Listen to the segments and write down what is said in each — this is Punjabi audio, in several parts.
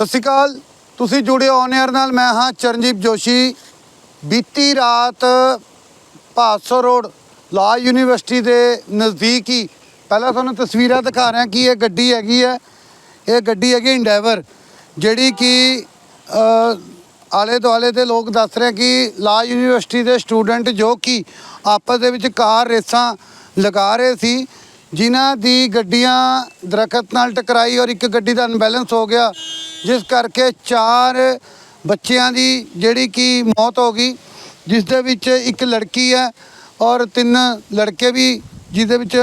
ਸਤਿ ਸ਼੍ਰੀ ਅਕਾਲ। ਤੁਸੀਂ ਜੁੜੇ ਔਨ 에ਅਰ ਨਾਲ। ਮੈਂ ਹਾਂ ਚਰਨਜੀਤ ਜੋਸ਼ੀ। ਬੀਤੀ ਰਾਤ ਭਾਸੋ ਰੋਡ ਲਾ ਯੂਨੀਵਰਸਿਟੀ ਦੇ ਨਜ਼ਦੀਕ ਹੀ ਪਹਿਲਾਂ ਤੁਹਾਨੂੰ ਤਸਵੀਰਾਂ ਦਿਖਾ ਰਿਹਾ ਕਿ ਇਹ ਗੱਡੀ ਹੈਗੀ ਹੈ। ਇਹ ਗੱਡੀ ਹੈਗੀ ਇੰਡੈਵਰ ਜਿਹੜੀ ਕਿ ਆਲੇ ਦੁਆਲੇ ਦੇ ਲੋਕ ਦੱਸ ਰਹੇ ਕਿ ਲਾ ਯੂਨੀਵਰਸਿਟੀ ਦੇ ਸਟੂਡੈਂਟ ਜੋ ਕਿ ਆਪਸ ਦੇ ਵਿੱਚ ਕਾਰ ਰੇਸਾਂ ਲਗਾ ਰਹੇ ਸੀ। ਜਿਨ੍ਹਾਂ ਦੀ ਗੱਡੀਆਂ ਦਰਖਤ ਨਾਲ ਟਕਰਾਈ ਔਰ ਇੱਕ ਗੱਡੀ ਦਾ ਅਨਬੈਲੈਂਸ ਹੋ ਗਿਆ, ਜਿਸ ਕਰਕੇ ਚਾਰ ਬੱਚਿਆਂ ਦੀ ਜਿਹੜੀ ਕਿ ਮੌਤ ਹੋ ਗਈ, ਜਿਸ ਦੇ ਵਿੱਚ ਇੱਕ ਲੜਕੀ ਹੈ ਔਰ ਤਿੰਨ ਲੜਕੇ ਵੀ, ਜਿਹਦੇ ਵਿੱਚ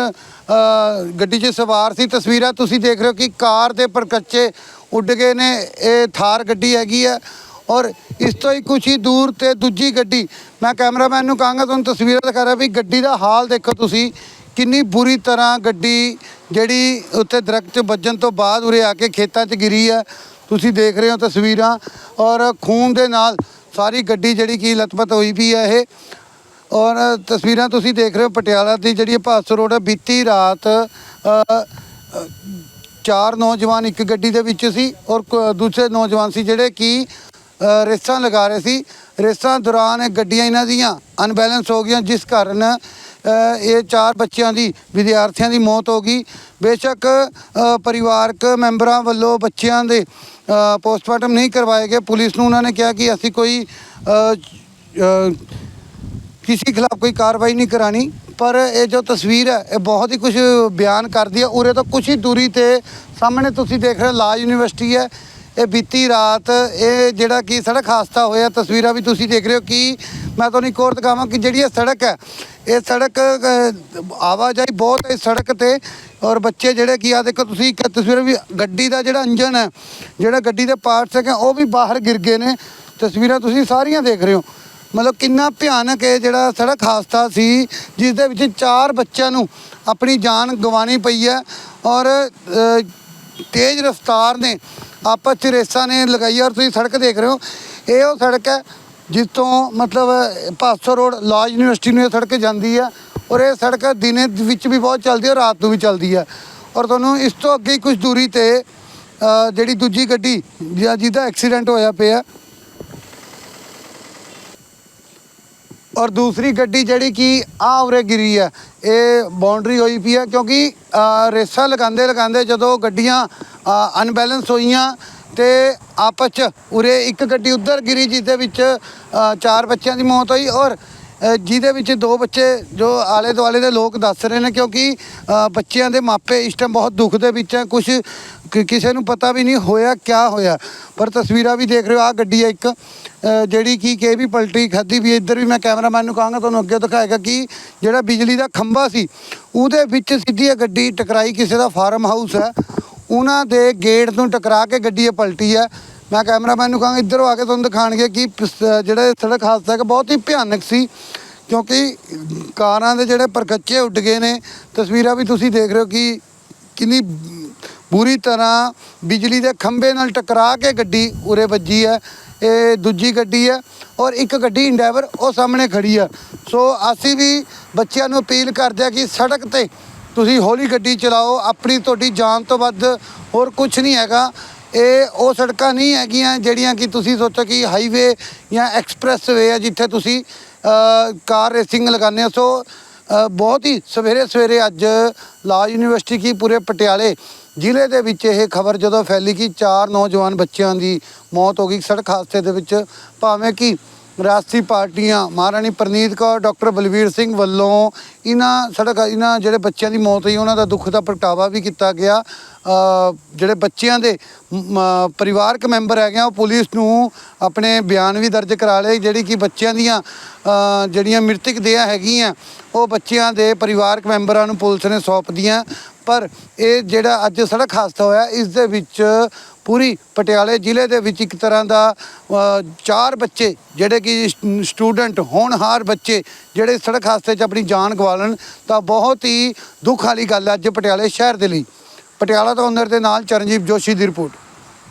ਗੱਡੀ 'ਚ ਸਵਾਰ ਸੀ। ਤਸਵੀਰਾਂ ਤੁਸੀਂ ਦੇਖ ਰਹੇ ਹੋ ਕਿ ਕਾਰ ਦੇ ਪਰਕੱਚੇ ਉੱਡ ਗਏ ਨੇ, ਇਹ ਥਾਰ ਗੱਡੀ ਹੈਗੀ ਹੈ ਔਰ ਇਸ ਤੋਂ ਹੀ ਕੁਛ ਹੀ ਦੂਰ ਤੇ ਦੂਜੀ ਗੱਡੀ, ਮੈਂ ਕੈਮਰਾਮੈਨ ਨੂੰ ਕਹਾਂਗਾ, ਤੁਹਾਨੂੰ ਤਸਵੀਰਾਂ ਦਿਖਾ ਰਿਹਾ ਵੀ ਗੱਡੀ ਦਾ ਹਾਲ ਦੇਖੋ ਤੁਸੀਂ। ਕਿੰਨੀ ਬੁਰੀ ਤਰ੍ਹਾਂ ਗੱਡੀ ਜਿਹੜੀ ਉੱਤੇ ਦਰਖਤ 'ਚ ਵੱਜਣ ਤੋਂ ਬਾਅਦ ਉਰੇ ਆ ਕੇ ਖੇਤਾਂ 'ਚ ਗਿਰੀ ਹੈ ਤੁਸੀਂ ਦੇਖ ਰਹੇ ਹੋ ਤਸਵੀਰਾਂ ਔਰ ਖੂਨ ਦੇ ਨਾਲ ਸਾਰੀ ਗੱਡੀ ਜਿਹੜੀ ਕੀ ਲਤਪਤ ਹੋਈ ਵੀ ਹੈ ਇਹ। ਔਰ ਤਸਵੀਰਾਂ ਤੁਸੀਂ ਦੇਖ ਰਹੇ ਹੋ ਪਟਿਆਲਾ ਦੀ ਜਿਹੜੀ ਭਾਸ ਰੋਡ ਹੈ ਬੀਤੀ ਰਾਤ ਚਾਰ ਨੌਜਵਾਨ ਇੱਕ ਗੱਡੀ ਦੇ ਵਿੱਚ ਸੀ ਔਰ ਕ- ਦੂਸਰੇ ਨੌਜਵਾਨ ਸੀ ਜਿਹੜੇ ਕਿ ਰੇਸਾਂ ਲਗਾ ਰਹੇ ਸੀ। ਰੇਸਾਂ ਦੌਰਾਨ ਗੱਡੀਆਂ ਇਹਨਾਂ ਦੀਆਂ ਅਨਬੈਲੈਂਸ ਹੋ ਗਈਆਂ, ਜਿਸ ਕਾਰਨ ਇਹ ਚਾਰ ਬੱਚਿਆਂ ਦੀ, ਵਿਦਿਆਰਥੀਆਂ ਦੀ ਮੌਤ ਹੋ ਗਈ। ਬੇਸ਼ੱਕ ਪਰਿਵਾਰਕ ਮੈਂਬਰਾਂ ਵੱਲੋਂ ਬੱਚਿਆਂ ਦੇ ਪੋਸਟਮਾਰਟਮ ਨਹੀਂ ਕਰਵਾਏ ਗਏ। ਪੁਲਿਸ ਨੂੰ ਉਹਨਾਂ ਨੇ ਕਿਹਾ ਕਿ ਅਸੀਂ ਕੋਈ ਕਿਸੇ ਖਿਲਾਫ ਕੋਈ ਕਾਰਵਾਈ ਨਹੀਂ ਕਰਾਣੀ। ਪਰ ਇਹ ਜੋ ਤਸਵੀਰ ਹੈ, ਇਹ ਬਹੁਤ ਹੀ ਕੁਝ ਬਿਆਨ ਕਰਦੀ ਹੈ। ਉਰੇ ਤੋਂ ਕੁਝ ਹੀ ਦੂਰੀ ਤੇ ਸਾਹਮਣੇ ਤੁਸੀਂ ਦੇਖ ਰਹੇ ਹੋ ਲਾ ਯੂਨੀਵਰਸਿਟੀ ਹੈ। ਇਹ ਬੀਤੀ ਰਾਤ ਇਹ ਜਿਹੜਾ ਕਿ ਸੜਕ ਹਾਦਸਾ ਹੋਇਆ, ਤਸਵੀਰਾਂ ਵੀ ਤੁਸੀਂ ਦੇਖ ਰਹੇ ਹੋ ਕਿ ਮੈਂ ਤੁਹਾਨੂੰ ਇੱਕ ਹੋਰ ਦਿਖਾਵਾਂ ਕਿ ਜਿਹੜੀ ਇਹ ਸੜਕ ਹੈ, ਇਹ ਸੜਕ ਆਵਾਜਾਈ ਬਹੁਤ ਹੈ ਇਸ ਸੜਕ ਤੇ ਔਰ ਬੱਚੇ ਜਿਹੜੇ ਕੀ ਆ ਦੇਖੋ ਤੁਸੀਂ ਇੱਕ ਤਸਵੀਰ ਵੀ, ਗੱਡੀ ਦਾ ਜਿਹੜਾ ਇੰਜਨ ਹੈ, ਜਿਹੜਾ ਗੱਡੀ ਦੇ ਪਾਰਟਸ ਹੈਗੇ ਉਹ ਵੀ ਬਾਹਰ ਗਿਰ ਗਏ ਨੇ। ਤਸਵੀਰਾਂ ਤੁਸੀਂ ਸਾਰੀਆਂ ਦੇਖ ਰਹੇ ਹੋ। ਮਤਲਬ ਕਿੰਨਾ ਭਿਆਨਕ ਇਹ ਜਿਹੜਾ ਸੜਕ ਹਾਦਸਾ ਸੀ, ਜਿਸ ਦੇ ਵਿੱਚ ਚਾਰ ਬੱਚਿਆਂ ਨੂੰ ਆਪਣੀ ਜਾਨ ਗਵਾਣੀ ਪਈ ਹੈ ਔਰ ਤੇਜ਼ ਰਫ਼ਤਾਰ ਨੇ ਆਪਸ 'ਚ ਰੇਸਾਂ ਨੇ ਲਗਾਈ ਔਰ ਤੁਸੀਂ ਸੜਕ ਦੇਖ ਰਹੇ ਹੋ। ਇਹ ਉਹ ਸੜਕ ਹੈ ਜਿਸ ਤੋਂ ਮਤਲਬ ਪਾਸੋ ਰੋਡ ਲਾ ਯੂਨੀਵਰਸਿਟੀ ਨੂੰ ਇਹ ਸੜਕ ਜਾਂਦੀ ਹੈ ਔਰ ਇਹ ਸੜਕ ਦਿਨੇ ਵਿੱਚ ਵੀ ਬਹੁਤ ਚੱਲਦੀ ਹੈ ਰਾਤ ਨੂੰ ਵੀ ਚੱਲਦੀ ਹੈ ਔਰ ਤੁਹਾਨੂੰ ਇਸ ਤੋਂ ਅੱਗੇ ਕੁਝ ਦੂਰੀ ਤੇ ਜਿਹੜੀ ਦੂਜੀ ਗੱਡੀ ਜਿ- ਜਿਹਦਾ ਐਕਸੀਡੈਂਟ ਹੋਇਆ ਪਿਆ। ਔਰ ਦੂਸਰੀ ਗੱਡੀ ਜਿਹੜੀ ਕਿ ਆ ਉਰੇ ਗਿਰੀ ਹੈ ਇਹ ਬਾਉਂਡਰੀ ਹੋਈ ਪਈ ਹੈ ਕਿਉਂਕਿ ਰੇਸਾਂ ਲਗਾਉਂਦੇ ਲਗਾਉਂਦੇ ਜਦੋਂ ਗੱਡੀਆਂ ਅਨਬੈਲੈਂਸ ਹੋਈਆਂ ਤੇ ਆਪਸ ਚ ਉਰੇ ਇੱਕ ਗੱਡੀ ਉੱਧਰ ਗਿਰੀ ਜਿਹਦੇ ਵਿੱਚ ਅ, ਚਾਰ ਬੱਚਿਆਂ ਦੀ ਮੌਤ ਹੋਈ ਔਰ ਅ, ਜਿਹਦੇ ਵਿੱਚ ਦੋ ਬੱਚੇ ਜੋ ਆਲੇ ਦੁਆਲੇ ਦੇ ਲੋਕ ਦੱਸ ਰਹੇ ਨੇ ਕਿਉਂਕਿ ਅ, ਬੱਚਿਆਂ ਦੇ ਮਾਪੇ ਇਸ ਟਾਈਮ ਬਹੁਤ ਦੁੱਖ ਦੇ ਵਿੱਚ ਹੈ। ਕੁਝ ਕਿਸੇ ਨੂੰ ਪਤਾ ਵੀ ਨਹੀਂ ਹੋਇਆ ਕਿਆ ਹੋਇਆ। ਪਰ ਤਸਵੀਰਾਂ ਵੀ ਦੇਖ ਰਹੇ ਹੋ ਆ ਗੱਡੀ ਹੈ ਇੱਕ ਅ, ਜਿਹੜੀ ਕਿ ਕੇ ਵੀ ਪਲਟੀ ਖਾਦੀ ਵੀ ਹੈ। ਇੱਧਰ ਵੀ ਮੈਂ ਕੈਮਰਾਮੈਨ ਨੂੰ ਕਹਾਂਗਾ ਤੁਹਾਨੂੰ ਅੱਗੇ ਦਿਖਾਏਗਾ ਕਿ ਜਿਹੜਾ ਬਿਜਲੀ ਦਾ ਖੰਭਾ ਸੀ ਉਹਦੇ ਵਿੱਚ ਸਿੱਧੀ ਇਹ ਗੱਡੀ ਟਕਰਾਈ ਕਿਸੇ ਦਾ ਫਾਰਮ ਹਾਊਸ ਹੈ। ਉਹਨਾਂ ਦੇ ਗੇਟ ਨੂੰ ਟਕਰਾ ਕੇ ਗੱਡੀ ਇਹ ਪਲਟੀ ਹੈ। ਮੈਂ ਕੈਮਰਾਮੈਨ ਨੂੰ ਕਹਾਂਗਾ, ਇੱਧਰੋਂ ਆ ਕੇ ਤੁਹਾਨੂੰ ਦਿਖਾਣਗੇ ਕਿ ਪਿਸ- ਜਿਹੜਾ ਇਹ ਸੜਕ ਹਾਦਸਾ ਹੈ ਬਹੁਤ ਹੀ ਭਿਆਨਕ ਸੀ। ਕਿਉਂਕਿ ਕਾਰਾਂ ਦੇ ਜਿਹੜੇ ਪਰਕੱਚੇ ਉੱਡ ਗਏ ਨੇ। ਤਸਵੀਰਾਂ ਵੀ ਤੁਸੀਂ ਦੇਖ ਰਹੇ ਹੋ ਕਿ ਕਿੰਨੀ ਬੁਰੀ ਤਰ੍ਹਾਂ ਬਿਜਲੀ ਦੇ ਖੰਭੇ ਨਾਲ ਟਕਰਾ ਕੇ ਗੱਡੀ ਉਰੇ ਵੱਜੀ ਹੈ। ਇਹ ਦੂਜੀ ਗੱਡੀ ਹੈ ਔਰ ਇੱਕ ਗੱਡੀ ਡਰਾਈਵਰ ਉਹ ਸਾਹਮਣੇ ਖੜੀ ਹੈ। ਸੋ ਅਸੀਂ ਵੀ ਬੱਚਿਆਂ ਨੂੰ ਅਪੀਲ ਕਰਦੇ ਆ ਕਿ ਸੜਕ ਤੇ ਤੁਸੀਂ ਹੌਲੀ ਗੱਡੀ ਚਲਾਓ, ਆਪਣੀ ਤੁਹਾਡੀ ਜਾਨ ਤੋਂ ਵੱਧ ਹੋਰ ਕੁਝ ਨਹੀਂ ਹੈਗਾ। ਇਹ ਉਹ ਸੜਕਾਂ ਨਹੀਂ ਹੈਗੀਆਂ ਜਿਹੜੀਆਂ ਕਿ ਤੁਸੀਂ ਸੋਚੋ ਕਿ ਹਾਈਵੇ ਜਾਂ ਐਕਸਪ੍ਰੈਸ ਵੇ ਹੈ ਜਿੱਥੇ ਤੁਸੀਂ ਕਾਰ ਰੇਸਿੰਗ ਲਗਾਉਂਦੇ ਹੋ। ਸੋ ਬਹੁਤ ਹੀ ਸਵੇਰੇ ਸਵੇਰੇ ਅੱਜ ਲਾ ਯੂਨੀਵਰਸਿਟੀ ਕੀ ਪੂਰੇ ਪਟਿਆਲੇ ਜ਼ਿਲ੍ਹੇ ਦੇ ਵਿੱਚ ਇਹ ਖਬਰ ਜਦੋਂ ਫੈਲੀ ਕਿ ਚਾਰ ਨੌਜਵਾਨ ਬੱਚਿਆਂ ਦੀ ਮੌਤ ਹੋ ਗਈ। ਸੜਕ ਹਾਦਸੇ ਦੇ ਵਿੱਚ ਭਾਵੇਂ ਕਿ ਰਾਸ਼ਟਰੀ ਪਾਰਟੀਆਂ ਮਹਾਰਾਣੀ ਪ੍ਰਨੀਤ ਕੌਰ, ਡਾਕਟਰ ਬਲਵੀਰ ਸਿੰਘ ਵੱਲੋਂ ਇਹਨਾਂ ਸੜਕ ਇਹਨਾਂ ਜਿਹੜੇ ਬੱਚਿਆਂ ਦੀ ਮੌਤ ਹੋਈ, ਉਹਨਾਂ ਦਾ ਦੁੱਖ ਦਾ ਪ੍ਰਗਟਾਵਾ ਵੀ ਕੀਤਾ ਗਿਆ। ਜਿਹੜੇ ਬੱਚਿਆਂ ਦੇ ਪਰਿਵਾਰਕ ਮੈਂਬਰ ਹੈਗੇ ਆ, ਉਹ ਪੁਲਿਸ ਨੂੰ ਆਪਣੇ ਬਿਆਨ ਵੀ ਦਰਜ ਕਰਾ ਲਏ, ਜਿਹੜੀ ਕਿ ਬੱਚਿਆਂ ਦੀਆਂ ਜਿਹੜੀਆਂ ਮ੍ਰਿਤਕ ਦੇਹਾਂ ਹੈਗੀਆਂ, ਉਹ ਬੱਚਿਆਂ ਦੇ ਪਰਿਵਾਰਕ ਮੈਂਬਰਾਂ ਨੂੰ ਪੁਲਿਸ ਨੇ ਸੌਂਪਦੀਆਂ। ਪਰ ਇਹ ਜਿਹੜਾ ਅੱਜ ਸੜਕ ਹਾਦਸਾ ਹੋਇਆ, ਇਸ ਦੇ ਵਿੱਚ ਪੂਰੀ ਪਟਿਆਲੇ ਜ਼ਿਲ੍ਹੇ ਦੇ ਵਿੱਚ ਇੱਕ ਤਰ੍ਹਾਂ ਦਾ ਚਾਰ ਬੱਚੇ, ਜਿਹੜੇ ਕਿ ਸਟੂਡੈਂਟ ਹੋਣਹਾਰ ਬੱਚੇ, ਜਿਹੜੇ ਸੜਕ ਹਾਦਸੇ 'ਚ ਆਪਣੀ ਜਾਨ ਗਵਾ ਲੈਣ ਤਾਂ ਬਹੁਤ ਹੀ ਦੁੱਖ ਵਾਲੀ ਗੱਲ ਹੈ ਅੱਜ ਪਟਿਆਲੇ ਸ਼ਹਿਰ ਦੇ ਲਈ। ਪਟਿਆਲਾ ਤੋਂ ਅੰਦਰ ਦੇ ਨਾਲ ਚਰਨਜੀਤ ਜੋਸ਼ੀ ਦੀ ਰਿਪੋਰਟ।